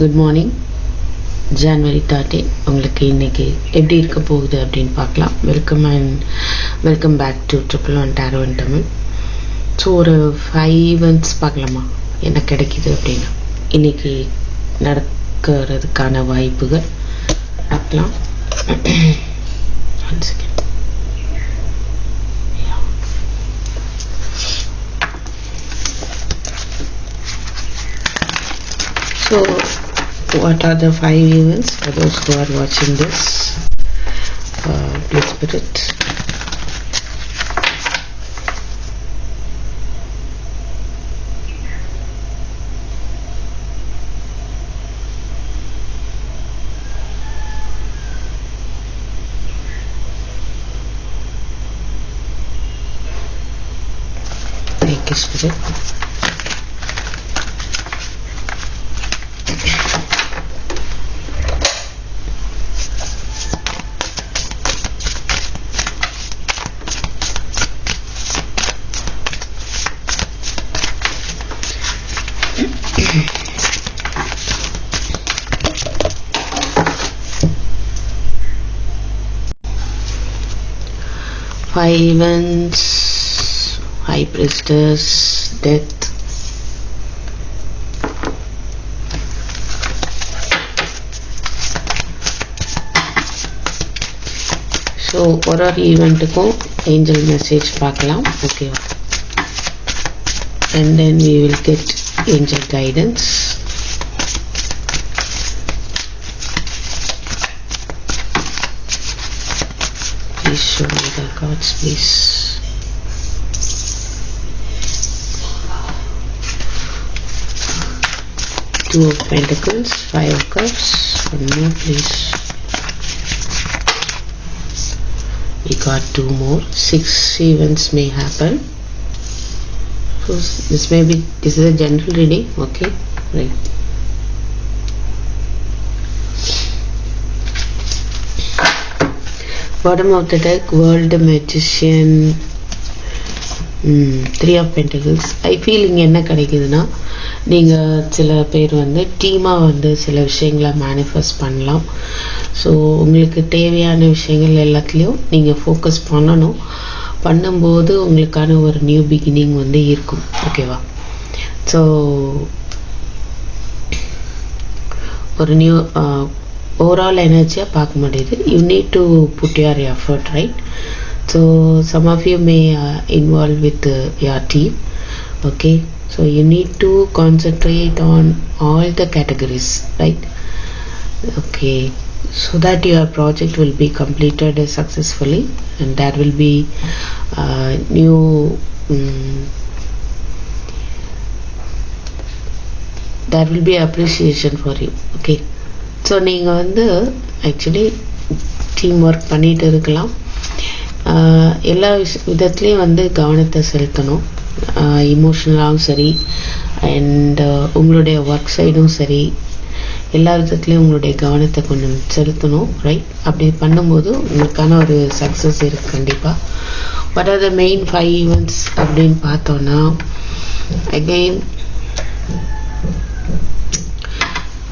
Good morning January thirty உங்களுக்கு இன்றைக்கி எப்படி இருக்க போகுது அப்படின்னு பார்க்கலாம். Welcome and welcome back to triple one tarot and Tamil so ஒரு ஃபைவ் மந்த்ஸ் பார்க்கலாமா? என்ன கிடைக்குது அப்படின்னா இன்னைக்கு நடக்கிறதுக்கான வாய்ப்புகள் பார்க்கலாம். One second what are the five events for those who are watching this? Uh, put it. Thank you, Spirit. Five events, High Priestess, Death. So ஒரு ஒரு ஈவெண்ட்டுக்கும் ஏஞ்சல் மெசேஜ் பார்க்கலாம் ஓகேவா and then we will get angel guidance Please show me the cards, please. Two of Pentacles, Five of Cups, one more, please. We got two more. Six events may happen. So this may be this is a general reading, okay? Right. Bottom of the deck world magician. Three of pentacles I feel இங்கே என்ன கிடைக்குதுன்னா நீங்கள் சில பேர் வந்து டீமாக வந்து சில விஷயங்களை மேனிஃபெஸ்ட் பண்ணலாம். ஸோ உங்களுக்கு தேவையான விஷயங்கள் எல்லாத்துலேயும் நீங்கள் ஃபோக்கஸ் பண்ணணும். பண்ணும்போது உங்களுக்கான ஒரு நியூ பிகினிங் வந்து இருக்கும். ஓகேவா ஸோ ஒரு new overall energy park you need to put your effort right? So some of you may uh, involve with uh, your team okay? So you need to concentrate on all the categories right? Okay. So that your project will be completed successfully and that will be uh, new um, there will be appreciation for you okay? So நீங்கள் வந்து actually team work பண்ணிகிட்டு இருக்கலாம். எல்லா விஷ விதத்துலேயும் வந்து கவனத்தை செலுத்தணும். இமோஷ்னலாகவும் சரி அண்ட் உங்களுடைய ஒர்க் சைடும் சரி. எல்லா விதத்துலேயும் உங்களுடைய கவனத்தை கொஞ்சம் செலுத்தணும் ரைட் அப்படி பண்ணும்போது உங்களுக்கான ஒரு சக்ஸஸ் இருக்குது கண்டிப்பாக what are the main five events அப்படின்னு பார்த்தோன்னா again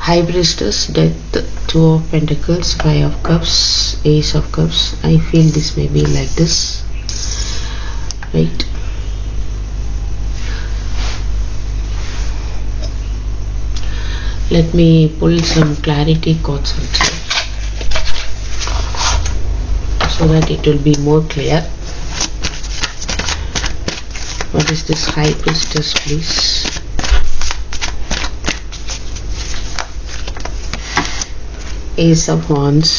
High Priestess, Death, Two of Pentacles, Five of Cups, Ace of Cups. I feel this may be like this. Right. Let me pull some clarity cards also so that it will be more clear. What is this High Priestess, please? Ace of Wands.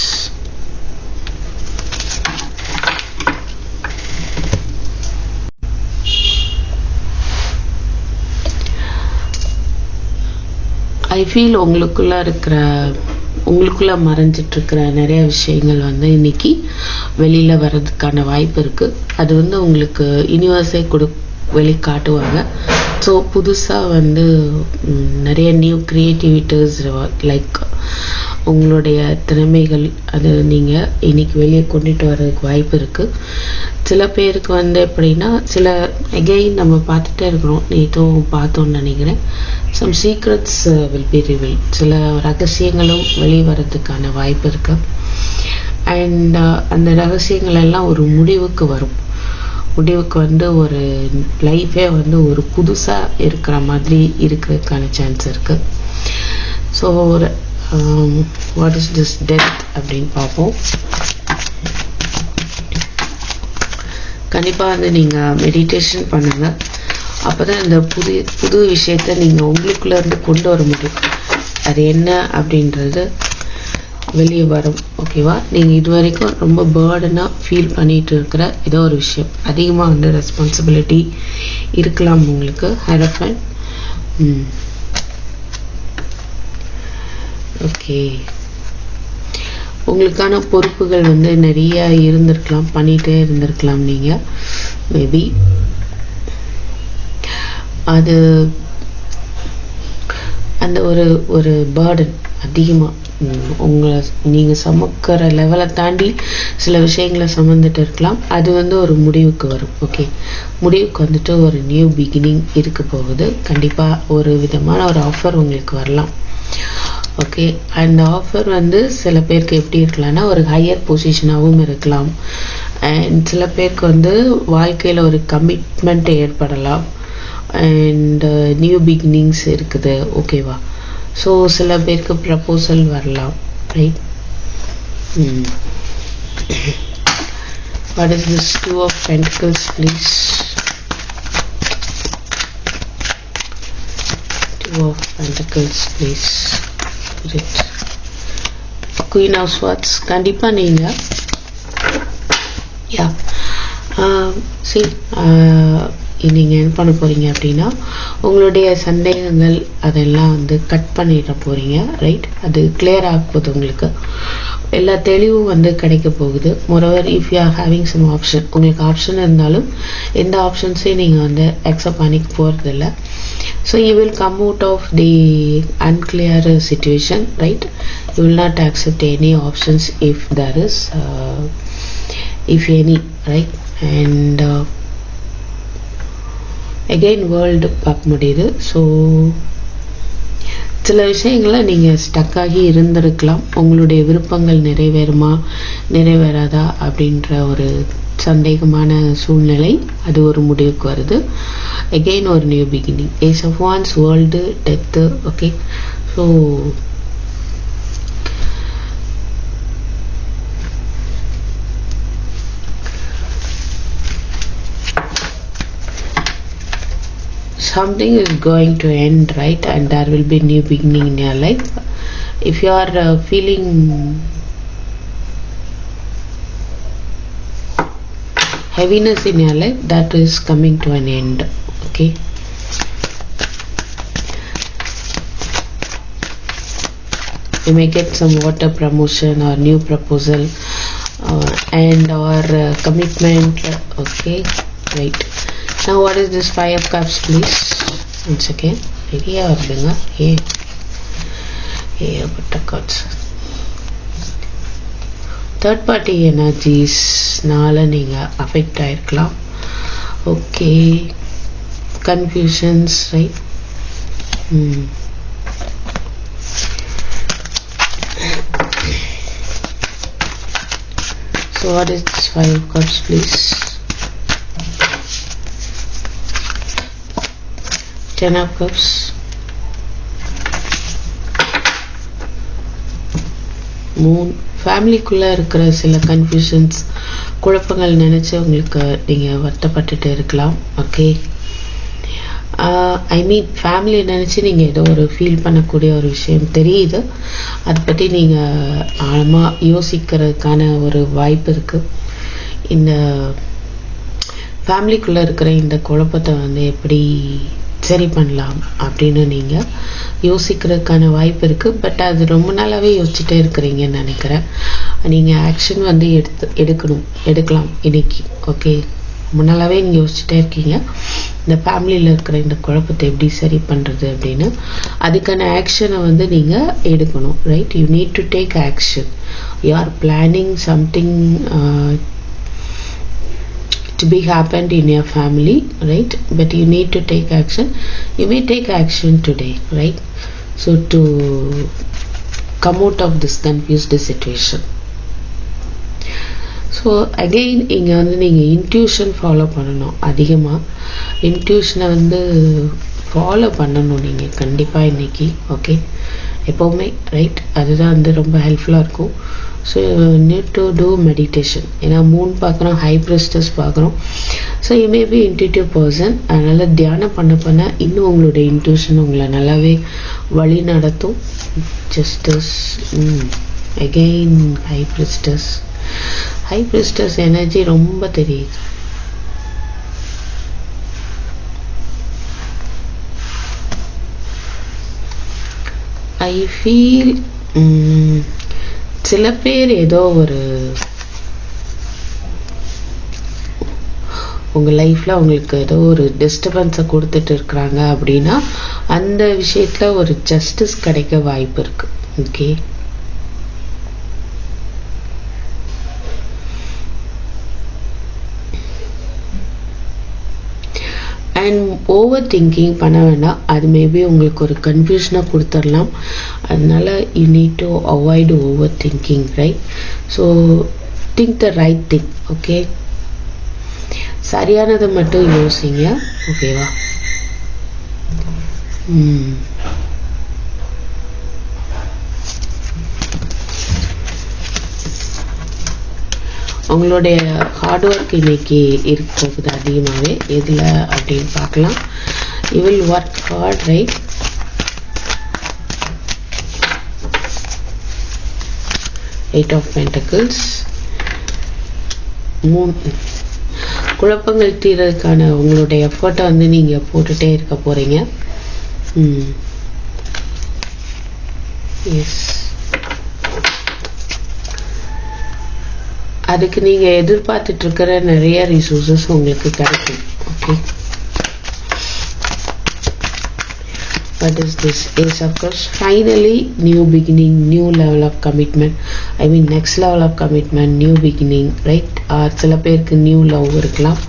I feel உங்களுக்குள்ள இருக்கிற உங்களுக்குள்ள மறைஞ்சிட்ருக்கிற நிறைய விஷயங்கள் வந்து இன்னைக்கு வெளியில் வர்றதுக்கான வாய்ப்பு இருக்குது அது வந்து உங்களுக்கு யூனிவர்ஸே கொடு வெளிக்காட்டுவாங்க ஸோ புதுசாக வந்து நிறைய நியூ க்ரியேட்டிவிட்டிஸ் லைக் உங்களுடைய திறமைகள் அது நீங்கள் இன்னைக்கு வெளியே கொண்டுட்டு வர்றதுக்கு வாய்ப்பு இருக்குது சில பேருக்கு வந்து எப்படின்னா சில எகெயின் நம்ம பார்த்துட்டே இருக்கிறோம். நேற்றும் பார்த்தோன்னு நினைக்கிறேன். Some secrets will be reveal சில ரகசியங்களும் வெளியே வர்றதுக்கான வாய்ப்பு இருக்குது அண்ட் uh, அந்த ரகசியங்கள் எல்லாம் ஒரு முடிவுக்கு வரும். முடிவுக்கு வந்து ஒரு லைஃபே வந்து ஒரு புதுசாக இருக்கிற மாதிரி இருக்கிறதுக்கான சான்ஸ் இருக்குது ஸோ ஒரு வாட் இஸ் திஸ் டெத் அப்படின்னு பார்ப்போம். கண்டிப்பாக வந்து நீங்கள் மெடிடேஷன் பண்ணுங்கள் அப்போ தான் இந்த புது புது விஷயத்த நீங்கள் உங்களுக்குள்ளே இருந்து கொண்டு வர முடியும். அது என்ன அப்படின்றது வெளியே வரும் ஓகேவா நீங்கள் இது வரைக்கும் ரொம்ப பேர்டனாக ஃபீல் பண்ணிட்டு இருக்கிற ஏதோ ஒரு விஷயம். அதிகமாக வந்து ரெஸ்பான்சிபிலிட்டி இருக்கலாம் உங்களுக்கு. ஹரஃபன் ம். ஓகே உங்களுக்கான பொறுப்புகள் வந்து நிறைய இருந்திருக்கலாம் பண்ணிகிட்டே இருந்திருக்கலாம் நீங்கள் மேபி அது அந்த ஒரு ஒரு பேர்டன் அதிகமாக உங்களை நீங்கள் சமக்கிற லெவலை தாண்டி சில விஷயங்களை சுமந்துட்டு இருக்கலாம். அது வந்து ஒரு முடிவுக்கு வரும். ஓகே முடிவுக்கு வந்துட்டு ஒரு நியூ பிகினிங் இருக்க போகுது. கண்டிப்பாக ஒரு விதமான ஒரு ஆஃபர் உங்களுக்கு வரலாம். ஓகே அந்த ஆஃபர் வந்து சில பேருக்கு எப்படி இருக்கலாம்னா ஒரு ஹையர் பொசிஷனாகவும் இருக்கலாம். அண்ட் சில பேருக்கு வந்து வாழ்க்கையில் ஒரு கமிட்மெண்ட் ஏற்படலாம். அண்ட் நியூ பிகினிங்ஸ் இருக்குது. ஓகேவா ஸோ சில பேருக்கு ப்ரப்போசல் வரலாம். Right what is this two of pentacles please two of pentacles please spirit queen of swords கண்டிப்பாக நீங்கள் யா சரி. நீங்கள் என்ன பண்ண போகிறீங்க அப்படின்னா உங்களுடைய சந்தேகங்கள் அதெல்லாம் வந்து கட் பண்ணிட போகிறீங்க ரைட் அது கிளியர் ஆக போகுது உங்களுக்கு. எல்லா தெளிவும் வந்து கிடைக்க போகுது. Moreover if you are having some option உங்களுக்கு ஆப்ஷன் இருந்தாலும் எந்த ஆப்ஷன்ஸையும் நீங்கள் வந்து அக்செப்ட் பண்ணிக்க போகிறதில்ல so you will come out of the unclear situation right you will not accept any options if there is if any right and again world பார்க்க முடியுது. ஸோ சில விஷயங்களில் நீங்கள் ஸ்டக்காகி இருந்திருக்கலாம். உங்களுடைய விருப்பங்கள் நிறைவேறுமா நிறைவேறாதா அப்படின்ற ஒரு சந்தேகமான சூழ்நிலை அது ஒரு முடிவுக்கு வருது. எகெயின் ஒரு new beginning ace of wands world death okay so something is going to end right? And there will be new beginning in your life. If you are uh, feeling heaviness in your life that is coming to an end okay? You may get some water promotion or new proposal uh, and or uh, commitment okay? Right now what is this five of cups please once again நிறைய வருதுங்க ஏ ஏகப்பட்ட cards third party எனர்ஜிஸ்னால நீங்கள் affect ஆகிருக்கலாம் okay confusions right ம் So what is this five of cups please? Ten of cups. Moon ஃபேமிலிக்குள்ளே இருக்கிற சில confusions குழப்பங்கள் நினச்சி உங்களுக்கு நீங்கள் வருத்தப்பட்டுட்டு இருக்கலாம். ஓகே ஐ மீன் ஃபேமிலியை நினச்சி நீங்கள் ஏதோ ஒரு ஃபீல் பண்ணக்கூடிய ஒரு விஷயம் தெரியுது. அதை பற்றி நீங்கள் ஆழமாக யோசிக்கிறதுக்கான ஒரு வாய்ப்பு இருக்குது இந்த ஃபேமிலிக்குள்ளே இருக்கிற இந்த குழப்பத்தை வந்து எப்படி சரி பண்ணலாம் அப்படின்னு நீங்கள் யோசிக்கிறதுக்கான வாய்ப்பு இருக்குது பட் அது ரொம்ப நாளாகவே யோசிச்சுட்டே இருக்கிறீங்கன்னு நினைக்கிறேன். நீங்கள் ஆக்ஷன் வந்து எடுத்து எடுக்கணும் எடுக்கலாம் இன்னைக்கு ஓகே ரொம்ப நாளாகவே நீங்கள் யோசிச்சுட்டே இருக்கீங்க. இந்த ஃபேமிலியில் இருக்கிற இந்த குழப்பத்தை எப்படி சரி பண்ணுறது அப்படின்னு. அதுக்கான ஆக்ஷனை வந்து நீங்கள் எடுக்கணும் right you need to take action you are planning something to be happened in your family right but you need to take action you may take action today right so to come out of this confused situation so again இங்கே வந்து நீங்கள் intuition follow பண்ணணும் அதிகமாக இன்ட்யூஷனை வந்து follow பண்ணணும் நீங்கள் கண்டிப்பாக இன்றைக்கி ஓகே எப்போவுமே ரைட் அதுதான் வந்து ரொம்ப ஹெல்ப்ஃபுல்லாக இருக்கும் so need to do meditation ஏன்னா மூன் பார்க்குறோம் ஹை ப்ரெஸ்டர்ஸ் பார்க்குறோம். So you may be intuitive person அதனால் தியானம் பண்ண பண்ண இன்னும் உங்களுடைய இன்ட்யூஷன் உங்களை நல்லாவே வழி நடத்தும். Justice again high priestess high priestess energy ரொம்ப தெரியுது. ஐ ஃபீல் சில பேர் ஏதோ ஒரு உங்கள் லைஃப்பில் அவங்களுக்கு ஏதோ ஒரு டிஸ்டர்பன்ஸை கொடுத்துட்டு இருக்கிறாங்க அப்படின்னா அந்த விஷயத்தில் ஒரு ஜஸ்டிஸ் கிடைக்க வாய்ப்பு இருக்குது ஓகே அண்ட் ஓவர் திங்கிங் பண்ண வேண்டாம். அது மேபி உங்களுக்கு ஒரு கன்ஃபியூஷனை கொடுத்துடலாம். அதனால you need to avoid over thinking right so think the right thing okay சரியானதை மட்டும் யோசிங்க ஓகேவா ம். அவங்களுடைய ஹார்ட் ஒர்க் இன்னைக்கு இருக்க போகுது அதிகமாகவே எதில் அப்படின்னு பார்க்கலாம். You will work hard right eight of pentacles மூணு குழப்பங்கள் தீர்றதுக்கான உங்களுடைய எஃபர்ட்டை வந்து நீங்கள் போட்டுகிட்டே இருக்க போகிறீங்க ம் hmm. எஸ் அதுக்கு நீங்கள் எதிர்பார்த்துட்டு இருக்கிற நிறைய ரிசோர்ஸஸ் உங்களுக்கு கிடைக்கும். Okay what is this ace of finally finally new beginning new level of commitment. I mean next level of commitment new beginning right? Ah, சில பேருக்கு நியூ லவ் இருக்கலாம்.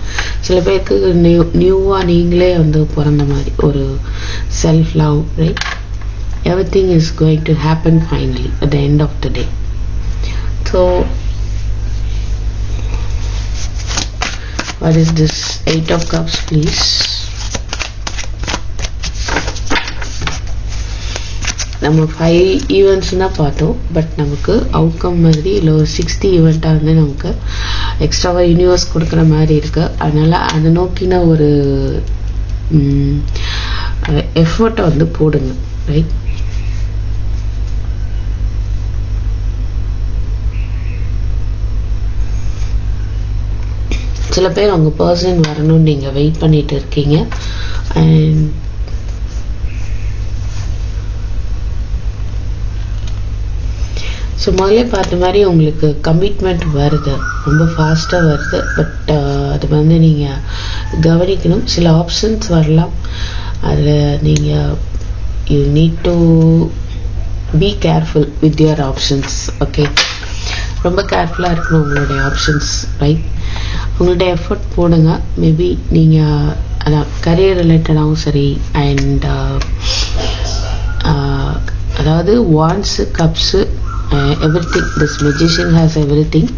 சில பேருக்கு நியூ நியூவாக நீங்களே வந்து பிறந்த மாதிரி ஒரு self love right everything is going to happen finally at the end of the day so what is this? Eight of cups please. நம்ம ஃபைவ் ஈவெண்ட்ஸ் தான் பார்த்தோம் பட் நமக்கு அவுட்கம் மாதிரி இல்லை ஒரு சிக்ஸ்த் ஈவெண்ட்டாக வந்து நமக்கு எக்ஸ்ட்ராவாக யூனிவர்ஸ் கொடுக்குற மாதிரி இருக்குது அதனால் அதை நோக்கின ஒரு எஃபர்ட்டை வந்து போடுங்க ரைட் சில பேர் அவங்க பர்சன் வரணும்னு நீங்கள் வெயிட் பண்ணிட்டு இருக்கீங்க. அண்ட் ஸோ முதலே பார்த்த மாதிரி உங்களுக்கு கமிட்மெண்ட் வருது. ரொம்ப ஃபாஸ்ட்டாக வருது. பட் அது வந்து நீங்கள் கவனிக்கணும். சில ஆப்ஷன்ஸ் வரலாம். அதில் நீங்கள் you need to be careful with your options okay ரொம்ப கேர்ஃபுல்லாக இருக்கணும் உங்களுடைய ஆப்ஷன்ஸ் ரைட் உங்களுடைய எஃபர்ட் போடுங்க. மேபி நீங்கள் அதான் கரியர் ரிலேட்டடாகவும் சரி அண்ட் uh, uh, அதாவது wands cups everything this magician has everything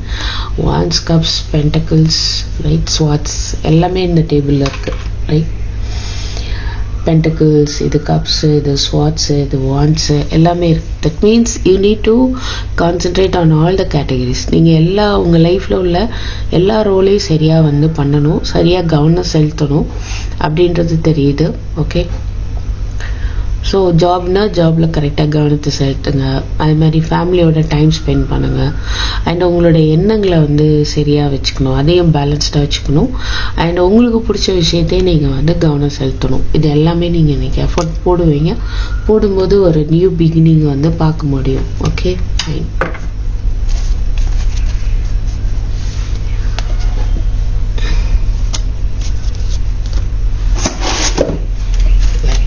wands cups pentacles right swords எல்லாமே இந்த டேபிளில் இருக்குது ரைட் பென்டக்கிள்ஸ் இது கப்ஸு இது ஸ்வாட்ஸு இது வான்ஸு எல்லாமே இருக்குது that means you need to concentrate on all the categories நீங்கள் எல்லா உங்கள் லைஃப்பில் உள்ள எல்லா ரோலையும் சரியாக வந்து பண்ணணும். சரியாக கவனம் செலுத்தணும். அப்படின்றது தெரியுது. ஓகே ஸோ ஜாப்னால் ஜாபில் கரெக்டாக கவனத்தை செலுத்துங்க. அது மாதிரி ஃபேமிலியோட டைம் ஸ்பெண்ட் பண்ணுங்கள் அண்ட் உங்களோட எண்ணங்களை வந்து சரியாக வச்சுக்கணும். அதையும் பேலன்ஸ்டாக வச்சுக்கணும். அண்ட் உங்களுக்கு பிடிச்ச விஷயத்தையும் நீங்கள் வந்து கவனம் செலுத்தணும். இது எல்லாமே நீங்கள் இன்றைக்கி எஃபர்ட் போடுவீங்க. போடும்போது ஒரு நியூ பிகினிங் வந்து பார்க்க முடியும். Okay fine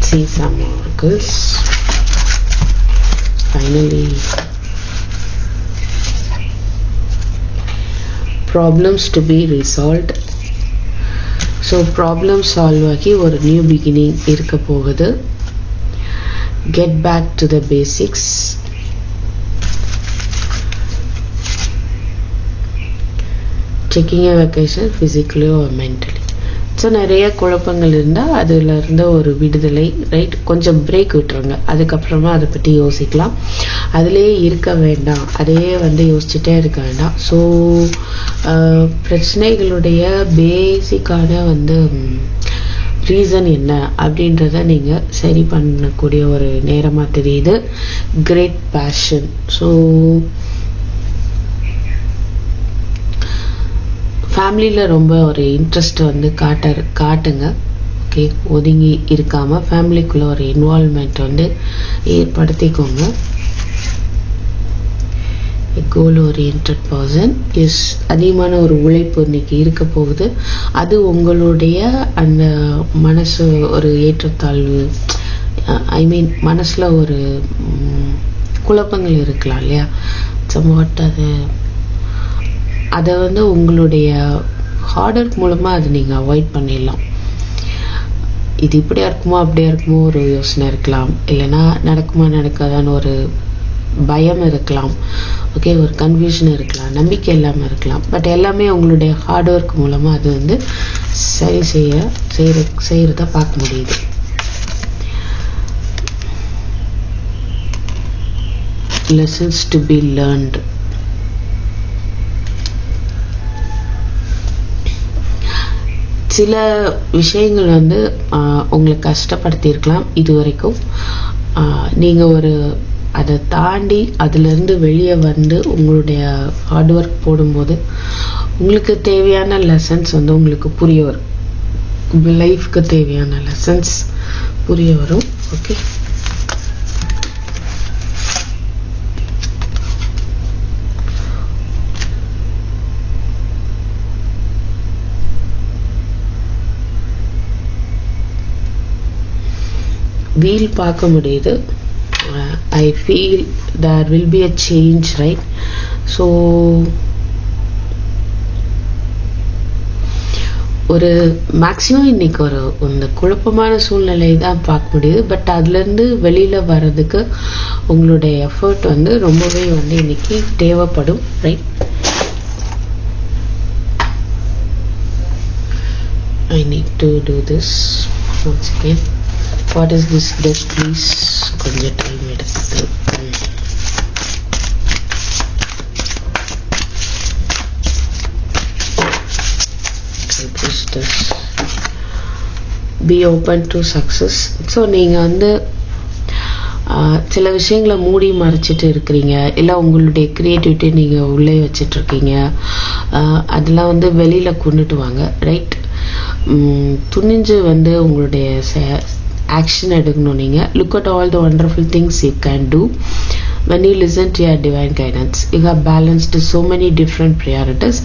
See someone. Oracles finally. Problems to be resolved. ஸோ ப்ராப்ளம் சால்வ் ஆகி ஒரு நியூ பிகினிங் இருக்க போகுது. Get back to the basics checking a vacation physically or mentally so நிறைய குழப்பங்கள் இருந்தால் அதில் இருந்த ஒரு விடுதலை ரைட் கொஞ்சம் பிரேக் விட்டுருங்க. அதுக்கப்புறமா அதை பற்றி யோசிக்கலாம். அதிலே இருக்க வேண்டாம். அதையே வந்து யோசிச்சுட்டே இருக்க வேண்டாம். ஸோ பிரச்சனைகளுடைய பேசிக்கான வந்து ரீசன் என்ன அப்படின்றத நீங்கள் சரி பண்ணக்கூடிய ஒரு நேரமாக தெரியுது. கிரேட் பேஷன் ஸோ ஃபேமிலியில் ரொம்ப ஒரு இன்ட்ரெஸ்ட் வந்து காட்ட காட்டுங்க. ஓகே ஒதுங்கி இருக்காமல் ஃபேமிலிக்குள்ளே ஒரு இன்வால்மெண்ட் வந்து ஏற்படுத்திக்கோங்க. கோல் ஓரியன்ட் பர்சன் எஸ் அதிகமான ஒரு உழைப்பு இன்னைக்கு இருக்க போகுது. அது உங்களுடைய அந்த மனசு ஒரு ஏற்றத்தாழ்வு ஐ மீன் மனசில் ஒரு குழப்பங்கள் இருக்கலாம் இல்லையா? சம்வாட் அது அதை வந்து உங்களுடைய ஹார்ட் ஒர்க் மூலமாக அதை நீங்கள் அவாய்ட் பண்ணிடலாம். இது இப்படியா இருக்குமோ அப்படியா இருக்குமோ ஒரு யோசனை இருக்கலாம். இல்லைன்னா நடக்குமா நடக்காதான்னு ஒரு பயம் இருக்கலாம். ஓகே ஒரு கன்ஃபியூஷன் இருக்கலாம் நம்பிக்கை இல்லாமல் இருக்கலாம். பட் எல்லாமே உங்களுடைய ஹார்ட் ஒர்க் மூலமாக அது வந்து சரி செய்ய செய்கிற செய்கிறத பார்க்க முடியுது. லெசன்ஸ் டு பி லேர்ன்டு சில விஷயங்கள் வந்து உங்களை கஷ்டப்படுத்தியிருக்கலாம் இது வரைக்கும் நீங்கள் ஒரு அதை தாண்டி அதிலிருந்து வெளியே வந்து உங்களுடைய ஹார்ட் ஒர்க் போடும்போது உங்களுக்கு தேவையான லெசன்ஸ் வந்து உங்களுக்கு புரிய வரும். உங்கள் லைஃப்க்கு தேவையான லெசன்ஸ் புரிய வரும். ஓகே வீல் பார்க்க முடியுது. I feel there will be a change right so ஒரு மேக்ஸிமம் இன்னைக்கு ஒரு இந்த குழப்பமான சூழ்நிலை தான் பார்க்க முடியுது. பட் அதுலேருந்து வெளியில் வர்றதுக்கு உங்களுடைய எஃபர்ட் வந்து ரொம்பவே வந்து இன்னைக்கு தேவைப்படும் right I need to do this okay. What is this deck please கொஞ்சம் டைம் எடுத்து. Be open to success so நீங்கள் வந்து சில விஷயங்களை மூடி மறைச்சிட்டு இருக்கிறீங்க. இல்லை உங்களுடைய க்ரியேட்டிவிட்டி நீங்கள் உள்ளே வச்சிட்ருக்கீங்க அதெல்லாம் வந்து வெளியில் கொண்டுட்டு வாங்க. ரைட் துணிஞ்சு வந்து உங்களுடைய ஆக்ஷன் எடுக்கணும் நீங்கள் look at all the wonderful things you can do when you listen to your divine guidance you have balanced so many different priorities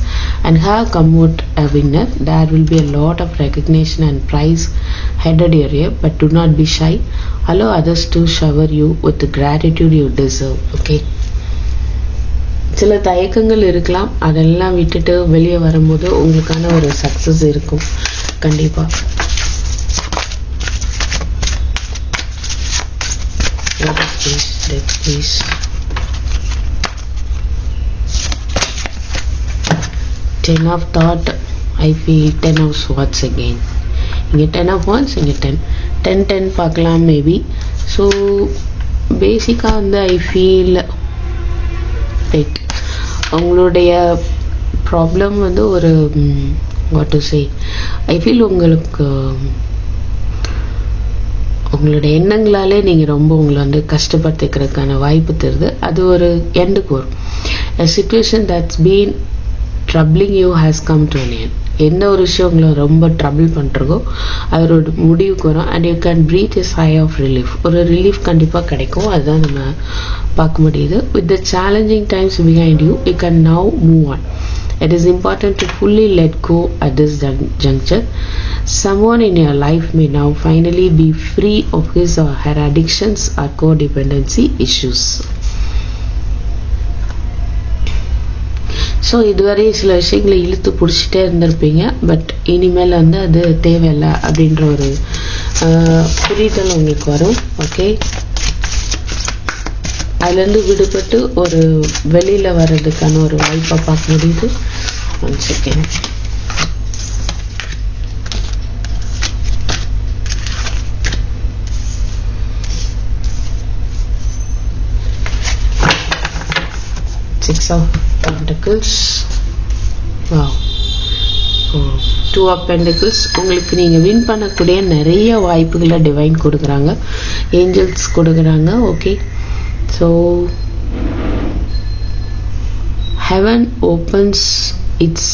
and have come out a winner there will be a lot of recognition and prize headed your way but do not be shy allow others to shower you with the gratitude you deserve okay சில தயக்கங்கள் இருக்கலாம் அதெல்லாம் விட்டுட்டு வெளியே வரும்போது உங்களுக்கான ஒரு success இருக்கும் கண்டிப்பா please deck please. Ten of thought I feel ten of swords again. இங்கே டென் ஆஃப் ஒன்ஸ் இங்கே டென் டென் டென் பார்க்கலாம் மேபி ஸோ பேசிக்காக வந்து ஐ ஃபீல் ரைட் அவங்களுடைய ப்ராப்ளம் வந்து ஒரு what to say I feel உங்களுக்கு உங்களுடைய எண்ணங்களாலே நீங்கள் ரொம்ப உங்களை வந்து கஷ்டப்படுத்திக்கிறதுக்கான வாய்ப்பு தருது. அது ஒரு எண்டுக்கு வரும். Situation that's been been you has come to an end end எந்த ஒரு விஷயம் உங்களை ரொம்ப ட்ரபிள் பண்ணுறதோ அதோட முடிவுக்கு வரும் and you can breathe is high of relief ஒரு ரிலீஃப் கண்டிப்பாக கிடைக்கும் அதுதான் நம்ம பார்க்க முடியுது with the challenging times behind you you can now move on It is important to fully let go at this jun- juncture. Someone in your life may now finally be free of his or her addictions or codependency issues. So இதுவரை சில விஷயங்களை இழுத்து பிடிச்சிட்டே இருந்திருப்பீங்க. But இனிமேல் வந்து அது தேவையில்லை அப்படின்ற ஒரு புரிதல் உங்களுக்கு வரும். ஓகே அதுலேருந்து விடுபட்டு ஒரு வெளியில் வர்றதுக்கான ஒரு வாய்ப்பை பார்க்க முடியுது. One second six of pentacles வா டூ ஆஃப் உங்களுக்கு நீங்கள் வின் பண்ணக்கூடிய நிறைய வாய்ப்புகளை டிவைன் கொடுக்குறாங்க ஏஞ்சல்ஸ் கொடுக்குறாங்க okay so heaven opens its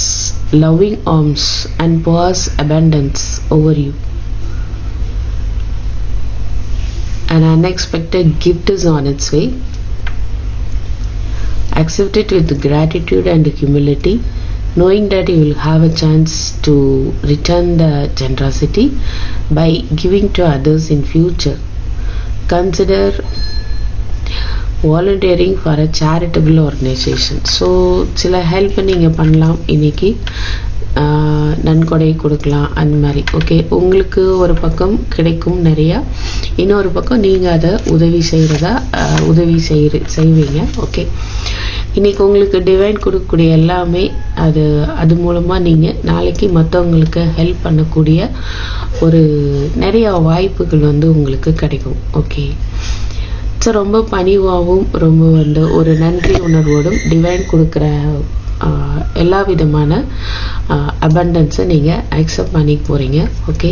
loving arms and pours abundance over you and unexpected gift is on its way Accept it with gratitude and humility, knowing that you will have a chance to return the generosity by giving to others in future. Consider volunteering for a charitable organisation so சில help நீங்கள் பண்ணலாம் இன்னைக்கு ஆஹ், நன்கொடை கொடுக்கலாம் அந்த மாதிரி. Okay உங்களுக்கு ஒரு பக்கம் கிடைக்கும் நிறையா. இன்னொரு பக்கம் நீங்கள் அதை உதவி செய்கிறதா உதவி செய்கிற செய்வீங்க. ஓகே இன்றைக்கி உங்களுக்கு டிவைன் கொடுக்கக்கூடிய எல்லாமே அது அது மூலமாக நீங்கள் நாளைக்கு மற்றவங்களுக்கு ஹெல்ப் பண்ணக்கூடிய ஒரு நிறையா வாய்ப்புகள் வந்து உங்களுக்கு கிடைக்கும். ஓகே ஸோ ரொம்ப பணிவாகவும் ரொம்ப வந்து ஒரு நன்றி உணர்வோடும் டிவைன் கொடுக்குற எல்லா விதமான அபண்டன்ஸை நீங்கள் அக்செப்ட் பண்ணி போகிறீங்க ஓகே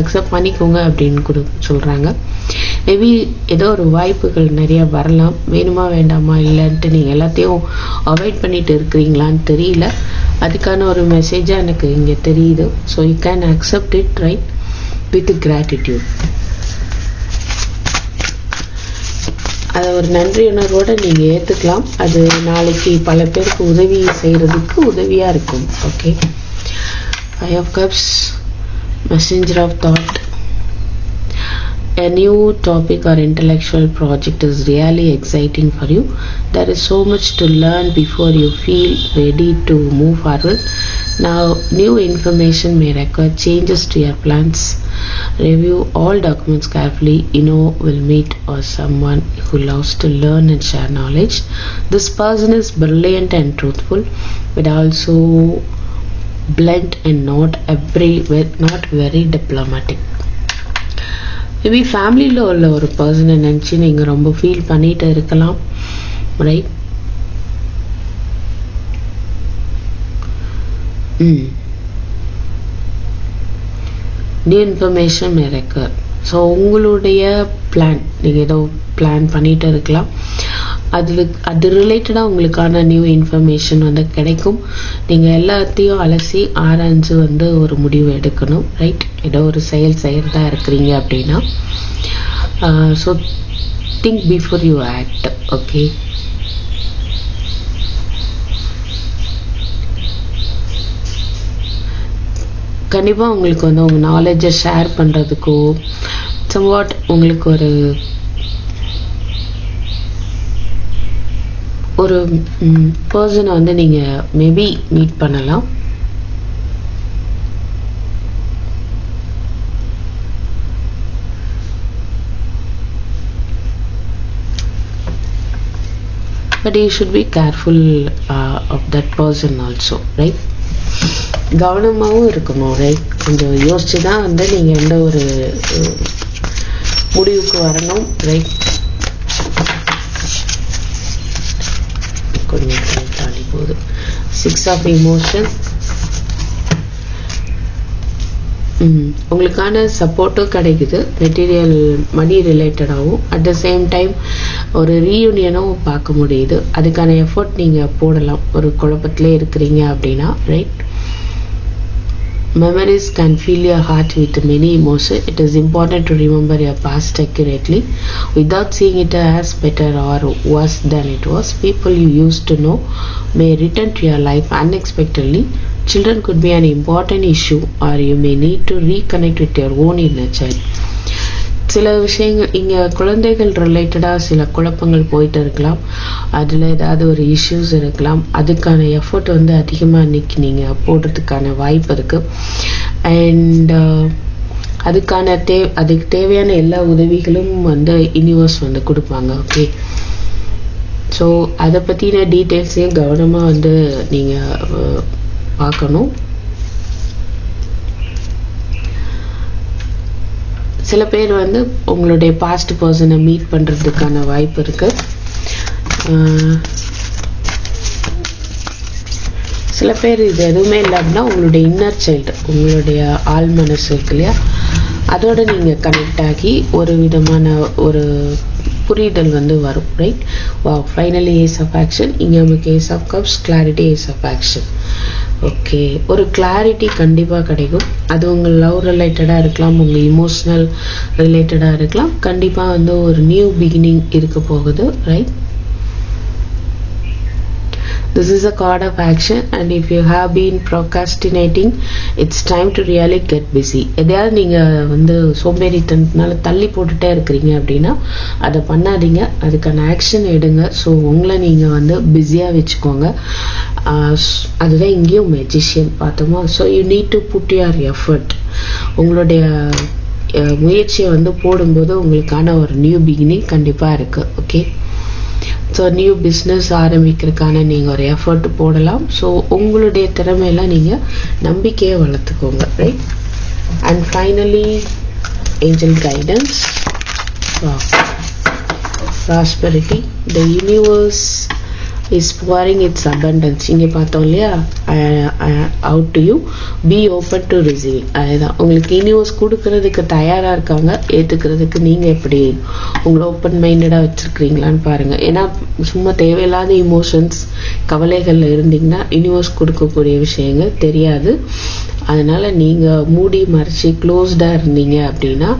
அக்செப்ட் பண்ணிக்கோங்க அப்படின்னு கொடு சொல்கிறாங்க மேபி ஏதோ ஒரு வாய்ப்புகள் நிறையா வரலாம். வேணுமா வேண்டாமா இல்லைன்ட்டு நீங்கள் எல்லாத்தையும் அவாய்ட் பண்ணிட்டு இருக்கிறீங்களான்னு தெரியல. அதுக்கான ஒரு மெசேஜாக எனக்கு இங்கே தெரியுது. So you can accept it right with gratitude அதை ஒரு நன்றி உணர்வோடு நீங்கள் ஏற்றுக்கலாம் அது நாளைக்கு பல பேருக்கு உதவி செய்கிறதுக்கு உதவியாக இருக்கும். Okay five of cups messenger of thought a new topic or intellectual project is really exciting for you. There is so much to learn before you feel ready to move forward. Now, new information may require changes to your plans. Review all documents carefully. You know, will meet or someone who loves to learn and share knowledge. This person is brilliant and truthful, but also blunt and not every not very diplomatic. Maybe ஃபேமிலியில் உள்ள ஒரு பர்சனை நினச்சி நீங்கள் ரொம்ப feel பண்ணிகிட்டு இருக்கலாம். Right ம். நியூ இன்ஃபர்மேஷன் இருக்கு. ரெக்கர் ஸோ உங்களுடைய பிளான் நீங்கள் ஏதோ பிளான் பண்ணிகிட்டு இருக்கலாம். அது அது ரிலேட்டடாக உங்களுக்கான நியூ இன்ஃபர்மேஷன் வந்து கிடைக்கும். நீங்கள் எல்லாத்தையும் அலசி ஆராய்ஞ்சு வந்து ஒரு முடிவு எடுக்கணும். ரைட் ஏதோ ஒரு செயல் செய்கிறதா இருக்கிறீங்க அப்படின்னா. So think before you act okay கண்டிப்பாக உங்களுக்கு வந்து உங்கள் நாலேஜை ஷேர் பண்ணுறதுக்கோ சம் வாட் உங்களுக்கு ஒரு ஒரு பர்சனை வந்து நீங்கள் மேபி மீட் பண்ணலாம். But you should be careful of that person also right கவனமாகவும் இருக்கணும் ரைட் கொஞ்சம் யோசிச்சு தான் வந்து நீங்கள் எந்த ஒரு முடிவுக்கு வரணும் ரைட் கொஞ்சம் தாண்டி போகுது சிக்ஸ் ஆஃப் இமோஷன் உங்களுக்கான சப்போர்ட்டும் கிடைக்குது. மெட்டீரியல் மணி ரிலேட்டடாகவும் அட் த சேம் டைம் ஒரு ரீயூனியனும் பார்க்க முடியுது. அதுக்கான எஃபோர்ட் நீங்கள் போடலாம். ஒரு குழப்பத்திலே இருக்கிறீங்க அப்படின்னா right memories can fill your heart with many emotions. It is important to remember your past accurately without seeing it as better or worse than it was. People you used to know may return to your life unexpectedly. Children could be an important issue, or you may need to reconnect with your own inner child. சில விஷயங்கள் இங்கே குழந்தைகள் ரிலேட்டடாக சில குழப்பங்கள் போயிட்டு இருக்கலாம். அதில் ஏதாவது ஒரு இஷ்யூஸ் இருக்கலாம். அதுக்கான எஃபர்ட் வந்து அதிகமாக இன்னைக்கு நீங்கள் போடுறதுக்கான வாய்ப்பு இருக்குது அண்ட் uh, அதுக்கான தே அதுக்கு தேவையான எல்லா உதவிகளும் வந்து யூனிவர்ஸ் வந்து கொடுப்பாங்க ஓகே ஸோ அதை பற்றின டீட்டெயில்ஸையும் கவனமாக வந்து நீங்கள் uh, பார்க்கணும். சில பேர் வந்து உங்களுடைய பாஸ்ட் பர்சனை மீட் பண்ணுறதுக்கான வாய்ப்பு இருக்குது சில பேர் இது எதுவுமே இல்லை அப்படின்னா உங்களுடைய இன்னர் சைல்டு உங்களுடைய ஆள் மனசு இருக்கு இல்லையா? அதோடு நீங்கள் கனெக்ட் ஆகி ஒரு விதமான ஒரு புரிதல் வந்து வரும் ரைட் வா ஃபைனலி ஏஸ் ஆஃப் ஆக்ஷன் இங்கே நமக்கு ace of cups clarity ace of action okay ஒரு கிளாரிட்டி கண்டிப்பாக கிடைக்கும். அது உங்கள் லவ் ரிலேட்டடாக இருக்கலாம் உங்கள் இமோஷ்னல் ரிலேட்டடாக இருக்கலாம். கண்டிப்பாக வந்து ஒரு நியூ பிகினிங் இருக்க போகுது right this is a card of action and if you have been procrastinating it's time to really get busy. எதையாவது நீங்கள் வந்து சோம்பேறித்தனத்தினால தள்ளி போட்டுட்டே இருக்கிறீங்க அப்படின்னா அதை பண்ணாதீங்க. அதுக்கான ஆக்ஷன் எடுங்க. ஸோ உங்களை நீங்கள் வந்து பிஸியாக வச்சுக்கோங்க. அதுதான் இங்கேயும் மெஜிஷியன் பார்த்தோமா? So you need to put your effort உங்களுடைய முயற்சியை வந்து போடும்போது உங்களுக்கான ஒரு நியூ பிகினிங் கண்டிப்பாக இருக்குது ஓகே ஸோ நியூ பிஸ்னஸ் ஆரம்பிக்கிறதுக்கான நீங்கள் ஒரு எஃபர்ட் போடலாம். ஸோ உங்களுடைய திறமையெல்லாம் நீங்கள் நம்பிக்கையை வளர்த்துக்கோங்க right and finally angel guidance prosperity the universe is pouring it's abundance இங்கே பார்த்தோம் இல்லையா? Out to you be open to receive அதுதான். உங்களுக்கு யூனிவர்ஸ் கொடுக்கறதுக்கு தயாராக இருக்காங்க ஏற்றுக்கிறதுக்கு நீங்கள் எப்படி உங்களை ஓப்பன் மைண்டடாக வச்சுருக்கிறீங்களான்னு பாருங்கள் ஏன்னா சும்மா தேவையில்லாத இமோஷன்ஸ் கவலைகளில் இருந்தீங்கன்னா யூனிவர்ஸ் கொடுக்கக்கூடிய விஷயங்கள் தெரியாது. அதனால் நீங்கள் மூடி மறைச்சி க்ளோஸ்டாக இருந்தீங்க அப்படின்னா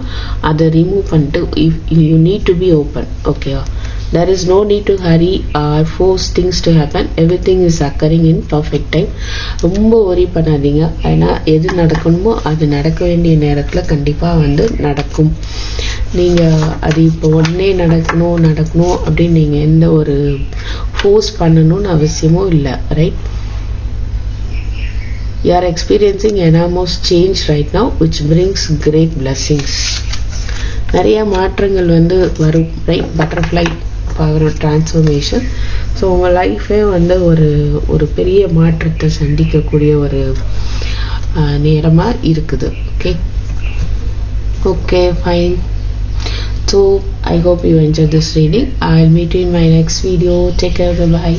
அதை ரிமூவ் பண்ணிட்டு if you need to be open ஓகேவா there is no need to hurry or force things to happen everything is occurring in perfect time ரொம்ப ஒரி பண்ணாதீங்க ஏன்னா எது நடக்கணுமோ அது நடக்க வேண்டிய நேரத்தில் கண்டிப்பாக வந்து நடக்கும் நீங்கள் அது இப்போ உடனே நடக்கணும் நடக்கணும் அப்படின்னு நீங்கள் எந்த ஒரு ஃபோர்ஸ் பண்ணணும்னு அவசியமும் இல்லை right you are experiencing enormous change right now which brings great blessings நிறைய மாற்றங்கள் வந்து வரும் ரைட் பட்டர்ஃப்ளை ஒரு டிரான்ஸ்ஃபர்மேஷன் ஸோ உங்கள் லைஃப்பே வந்து ஒரு ஒரு பெரிய மாற்றத்தை சந்திக்கக்கூடிய ஒரு நேரமாக இருக்குது. Okay okay fine so I hope you enjoy this reading I meet in my next video take care bye